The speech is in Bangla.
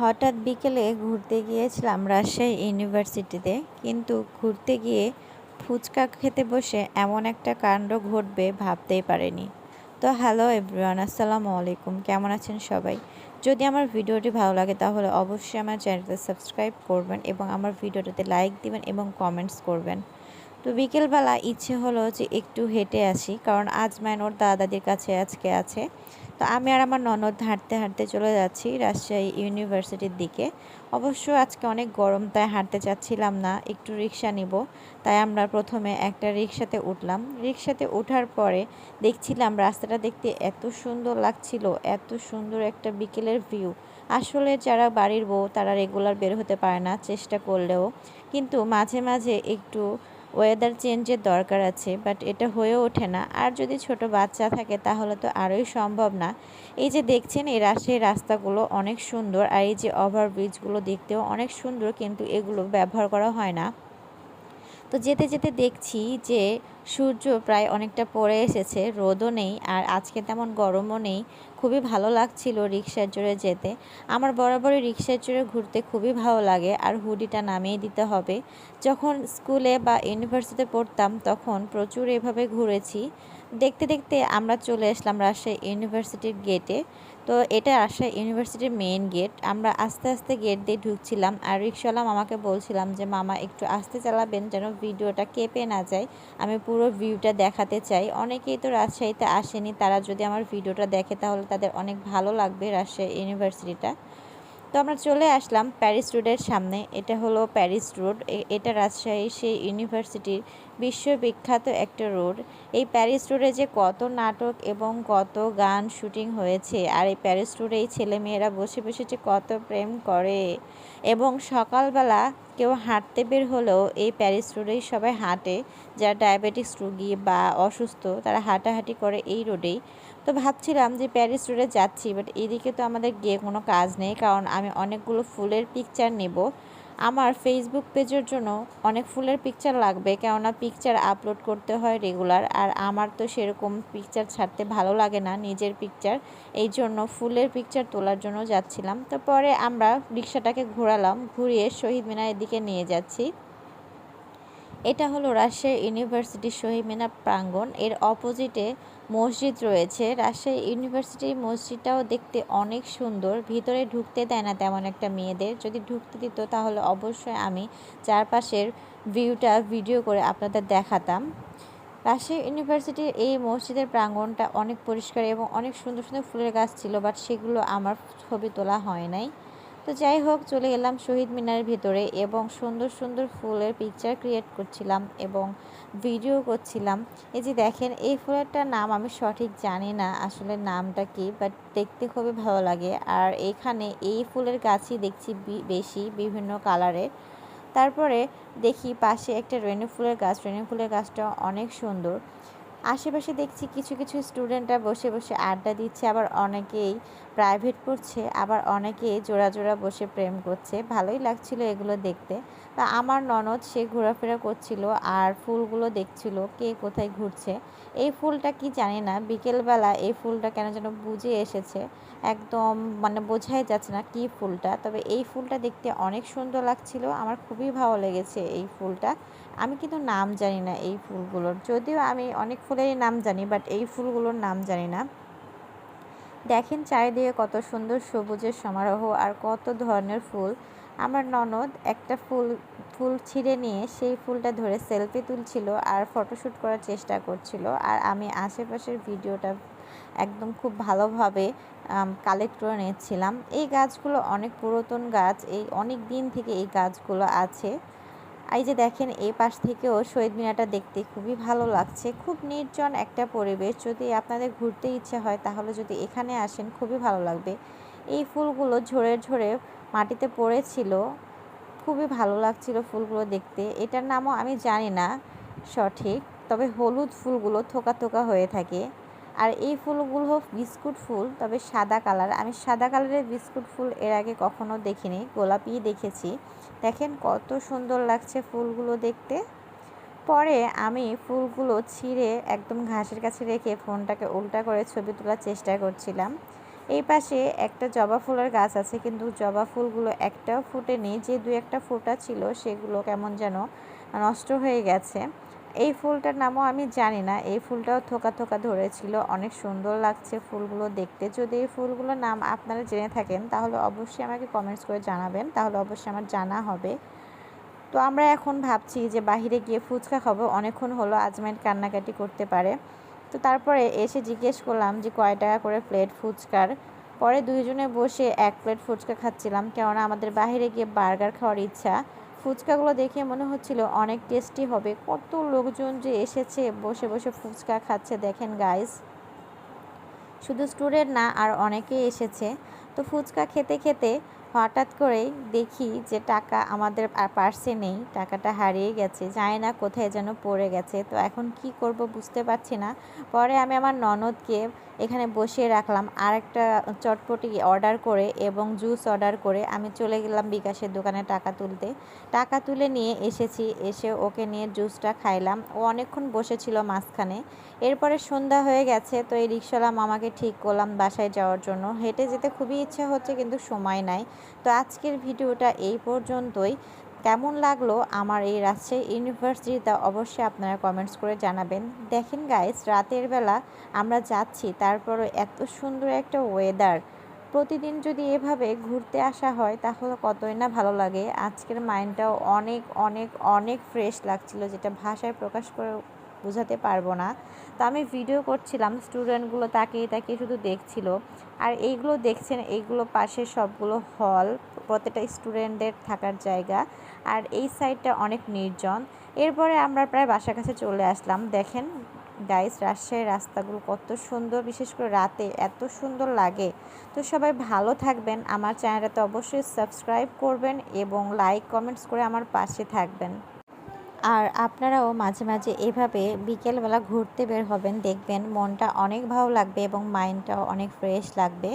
হঠাৎ বিকেলে ঘুরতে গিয়েছিলাম রাজশাহী ইউনিভার্সিটিতে, কিন্তু ঘুরতে গিয়ে ফুচকা খেতে বসে এমন একটা কাণ্ড ঘটবে ভাবতেই পারিনি। তো হ্যালো এভরিওয়ান, আসসালামু আলাইকুম। কেমন আছেন সবাই? যদি আমার ভিডিওটি ভালো লাগে তাহলে অবশ্যই আমার চ্যানেলটা সাবস্ক্রাইব করবেন এবং আমার ভিডিওটাতে লাইক দিবেন এবং কমেন্টস করবেন। তো বিকেলবেলা ইচ্ছে হলো যে একটু হেঁটে আসি, কারণ আজ আজমাইন ওর দাদাদের কাছে আজকে আছে। তো আমি আর আমার ননদ হাঁটতে হাঁটতে চলে যাচ্ছি রাজশাহী ইউনিভার্সিটির দিকে। অবশ্য আজকে অনেক গরম, তাই হাঁটতে চাচ্ছিলাম না, একটু রিক্সা নিব। তাই আমরা প্রথমে একটা রিক্সাতে উঠলাম। রিক্সাতে ওঠার পরে দেখছিলাম রাস্তাটা দেখতে এত সুন্দর লাগছিল, এত সুন্দর একটা বিকেলের ভিউ। আসলে যারা বাড়ির বউ, তারা রেগুলার বের হতে পারে না চেষ্টা করলেও। কিন্তু মাঝে মাঝে একটু ওয়েদার চেঞ্জের দরকার আছে বাট এটা হয়ে ওঠে না। আর যদি ছোট বাচ্চা থাকে, তাহলে তো আরোই সম্ভব না। এই যে দেখছেন এই রাজশাহীর রাস্তাগুলো অনেক সুন্দর, আর এই যে ওভারব্রিজগুলো দেখতেও অনেক সুন্দর, কিন্তু এগুলো ব্যবহার করা হয় না। তো যেতে যেতে দেখছি যে সূর্য প্রায় অনেকটা পড়ে এসেছে, রোদও নেই, আর আজকে তেমন গরমও নেই। খুবই ভালো লাগছিল রিক্সার জোরে যেতে। আমার বরাবরই রিক্সার জোরে ঘুরতে খুবই ভালো লাগে আর হুডিটা নামিয়ে দিতে হবে। যখন স্কুলে বা ইউনিভার্সিটিতে পড়তাম তখন প্রচুর এভাবে ঘুরেছি। দেখতে দেখতে আমরা চলে আসলাম রাজশাহী ইউনিভার্সিটির গেটে তো এটা রাজশাহী ইউনিভার্সিটির মেইন গেট। আমরা আস্তে আস্তে গেট দিয়ে ঢুকছিলাম আর রিক্সাওয়ালা মামাকে বলছিলাম যে, মামা, একটু আস্তে চালাবেন যেন ভিডিওটা কেঁপে না যায়। আমি পুরো ভিউটা দেখাতে চাই। অনেকেই তো রাজশাহীতে আসেনি। তারা যদি আমার ভিডিওটা দেখে, তাহলে তাদের অনেক ভালো লাগবে রাজশাহী ইউনিভার্সিটিটা। তো আমরা চলে আসলাম প্যারিস রোডের সামনে। এটা হলো প্যারিস রোড। এটা রাজশাহী সেই ইউনিভার্সিটির বিশ্ববিখ্যাত একটা রোড। এই প্যারিস রোডে যে কত নাটক এবং কত গান শুটিং হয়েছে, আর এই প্যারিস রোডে এই ছেলেমেয়েরা বসে বসে যে কত প্রেম করে। এবং সকালবেলা কেউ হাঁটতে বের হলেও এই প্যারিস রোডেই সবাই হাঁটে। যারা ডায়াবেটিক্স রুগী বা অসুস্থ, তারা হাঁটাহাঁটি করে এই রোডেই। তো ভাবছিলাম যে প্যারিস রোডে যাচ্ছি বাট এদিকে তো আমাদের গিয়ে কোনো কাজ নেই, কারণ আমি অনেকগুলো ফুলের পিকচার নেব। আমার ফেসবুক পেজের জন্য অনেক ফুলের পিকচার লাগবে, কেননা পিকচার আপলোড করতে হয় রেগুলার আর আমার তো সেরকম পিকচার ছাড়তে ভালো লাগে না নিজের পিকচার এই জন্য ফুলের পিকচার তোলার জন্য যাচ্ছিলাম। তো পরে আমরা রিক্সাটাকে ঘোরালাম, ঘুরিয়ে শহীদ মিনারের দিকে নিয়ে যাচ্ছি। এটা হলো রাজশাহী ইউনিভার্সিটির শহীদ মিনার প্রাঙ্গণ। এর অপোজিটে মসজিদ রয়েছে। রাজশাহী ইউনিভার্সিটির মসজিদটাও দেখতে অনেক সুন্দর। ভিতরে ঢুকতে দেয় না তেমন একটা মেয়েদের। যদি ঢুকতে দিত তাহলে অবশ্যই আমি চারপাশের ভিউটা ভিডিও করে আপনাদের দেখাতাম। রাজশাহী ইউনিভার্সিটির এই মসজিদের প্রাঙ্গণটা অনেক পরিষ্কার এবং অনেক সুন্দর সুন্দর ফুলের গাছ ছিল, বাট সেগুলো আমার ছবি তোলা হয় নাই। তো যাই হোক, চলে গেলাম শহীদ মিনারের ভিতরে এবং সুন্দর সুন্দর ফুলের পিকচার ক্রিয়েট করছিলাম এবং ভিডিও করছিলাম। এই যে দেখেন, এই ফুলেরটার নাম আমি সঠিক জানি না আসলে নামটা কি বাট দেখতে খুবই ভালো লাগে। আর এখানে এই ফুলের গাছই দেখছি বেশি, বিভিন্ন কালারের তারপরে দেখি পাশে একটা রেণু ফুলের গাছ রেণু ফুলের গাছটা অনেক সুন্দর। আশেপাশে দেখছি কিছু কিছু স্টুডেন্টরা বসে বসে আড্ডা দিচ্ছে, আবার অনেকেই প্রাইভেট পড়ছে, আবার অনেকেই জোড়া জোড়া বসে প্রেম করছে। ভালোই লাগছিল এগুলো দেখতে। তা আমার ননদ, সে ঘোরাফেরা করছিল আর ফুলগুলো দেখছিল কে কোথায় ঘুরছে। এই ফুলটা কি জানি না, বিকেলবেলা এই ফুলটা কেন যেন বুঝে এসেছে। একদম মানে বোঝাই যাচ্ছে না কি ফুলটা, তবে এই ফুলটা দেখতে অনেক সুন্দর লাগছিল। আমার খুবই ভালো লেগেছে এই ফুলটা। আমি কিন্তু নাম জানি না এই ফুলগুলোর। যদিও আমি অনেক ফুলেরই নাম জানি বাট এই ফুলগুলোর নাম জানি না। দেখেন চারিদিকে কত সুন্দর সবুজের সমারোহ আর কত ধরনের ফুল। আমার ননদ একটা ফুল ফুল ছিঁড়ে নিয়ে সেই ফুলটা ধরে সেলফি তুলছিল আর ফটোশ্যুট করার চেষ্টা করছিল। আর আমি আশেপাশের ভিডিওটা একদম খুব ভালোভাবে কালেক্ট করে নিচ্ছিলাম এই গাছগুলো অনেক পুরাতন গাছ, এই অনেক দিন থেকে এই গাছগুলো আছে। এই যে দেখেন, এই পাশ থেকেও শহীদ মিনারটা দেখতে খুবই ভালো লাগছে। খুব নির্জন একটা পরিবেশ। যদি আপনাদের ঘুরতে ইচ্ছে হয়, তাহলে যদি এখানে আসেন, খুবই ভালো লাগবে। এই ফুলগুলো ঝরে ঝরে মাটিতে পড়েছিল। খুবই ভালো লাগছিল ফুলগুলো দেখতে। এটার নামও আমি জানি না সঠিক, তবে হলুদ ফুলগুলো থোকা থোকা হয়ে থাকে। আর এই ফুলগুলো বিস্কুট ফুল, তবে সাদা কালার। আমি সাদা কালারের বিস্কুট ফুল এর আগে কখনো দেখিনি গোলাপি দেখেছি। দেখেন কত সুন্দর লাগছে ফুলগুলো দেখতে। পরে আমি ফুলগুলো ছিঁড়ে একদম ঘাসের কাছে রেখে ফোনটাকে উল্টা করে ছবি তোলার চেষ্টা করছিলাম। এই পাশে একটা জবা ফুলের গাছ আছে, কিন্তু জবা ফুলগুলো একটাও ফুটেনি। যে দু একটা ফোটা ছিল, সেগুলো কেমন যেন নষ্ট হয়ে গেছে। এই ফুলটার নামও আমি জানি না। এই ফুলটাও থোকা থোকা ধরেছিল। অনেক সুন্দর লাগছে ফুলগুলো দেখতে। যদি এই ফুলগুলোর নাম আপনারা জেনে থাকেন, তাহলে অবশ্যই আমাকে কমেন্টস করে জানাবেন। তাহলে অবশ্যই আমার জানা হবে। তো আমরা এখন ভাবছি যে বাহিরে গিয়ে ফুচকা খাব। অনেকক্ষণ হলো আজমাইন কান্নাকাটি করতে পারে। তো তারপরে এসে জিজ্ঞেস করলাম যে কয় টাকা করে প্লেট ফুচকার? পরে দুইজনে বসে এক প্লেট ফুচকা খাচ্ছিলাম। কেননা আমাদের বাহিরে গিয়ে বার্গার খাওয়ার ইচ্ছা। ফুচকাগুলো দেখে মনে হচ্ছিল অনেক টেস্টি হবে। কত লোকজন যে এসেছে, বসে বসে ফুচকা খাচ্ছে, দেখেন গাইস শুধু স্টুডেন্ট না, আর অনেকেই এসেছে। তো ফুচকা খেতে খেতে হঠাৎ করেই দেখি যে টাকা আমাদের পার্সে নেই, টাকাটা হারিয়ে গেছে, জানি না কোথায় যেন পড়ে গেছে, তো এখন কি করব বুঝতে পারছি না। পরে আমি আমার ননদকে এখানে বসিয়ে রাখলাম আর একটা চটপটি অর্ডার করে এবং জুস অর্ডার করে আমি চলে গেলাম বিকাশের দোকানে টাকা তুলতে। টাকা তুলে নিয়ে এসেছি, এসে ওকে নিয়ে জুসটা খাইলাম। ও অনেকক্ষণ বসেছিল মাঝখানে। এরপরে সন্ধ্যা হয়ে গেছে, তো এই রিক্সাওয়ালা মামাকে ঠিক করলাম বাসায় যাওয়ার জন্য। হেঁটে যেতে খুবই ইচ্ছা হচ্ছে কিন্তু সময় নাই। তো আজকের ভিডিওটা এই পর্যন্তই। কেমন লাগল আমার এই রাজশাহী ইউনিভার্সিটিতে অবশ্যই আপনারা কমেন্টস করে জানাবেন। দেখেন গাইস রাতের বেলা আমরা যাচ্ছি, তারপরও এত সুন্দর একটা ওয়েদার প্রতিদিন যদি এভাবে ঘুরতে আসা হয়, তাহলে কতই না ভালো লাগে। আজকের মাইন্ডটাও অনেক অনেক অনেক ফ্রেশ লাগছিল, যেটা ভাষায় প্রকাশ করে বোঝাতে পারব না। তো আমি ভিডিও করছিলাম স্টুডেন্টগুলো তাকিয়ে তাকিয়ে শুধু দেখছিল। আর এইগুলো দেখছেন, এইগুলো পাশে সবগুলো হল প্রত্যেকটা স্টুডেন্টদের থাকার জায়গা। আর এই সাইডটা অনেক নির্জন। এরপরে আমরা প্রায় বাসার কাছে চলে আসলাম। দেখেন গাইস রাজশাহীর রাস্তাগুলো কত সুন্দর। বিশেষ করে রাতে এত সুন্দর লাগে। তো সবাই ভালো থাকবেন। আমার চ্যানেলটাতে অবশ্যই সাবস্ক্রাইব করবেন এবং লাইক কমেন্টস করে আমার পাশে থাকবেন। আর আপনারাও মাঝে মাঝে এভাবে বিকেলবেলা ঘুরতে বের হবেন, দেখবেন মনটা অনেক ভালো লাগবে এবং মাইন্ডটাও অনেক ফ্রেশ লাগবে।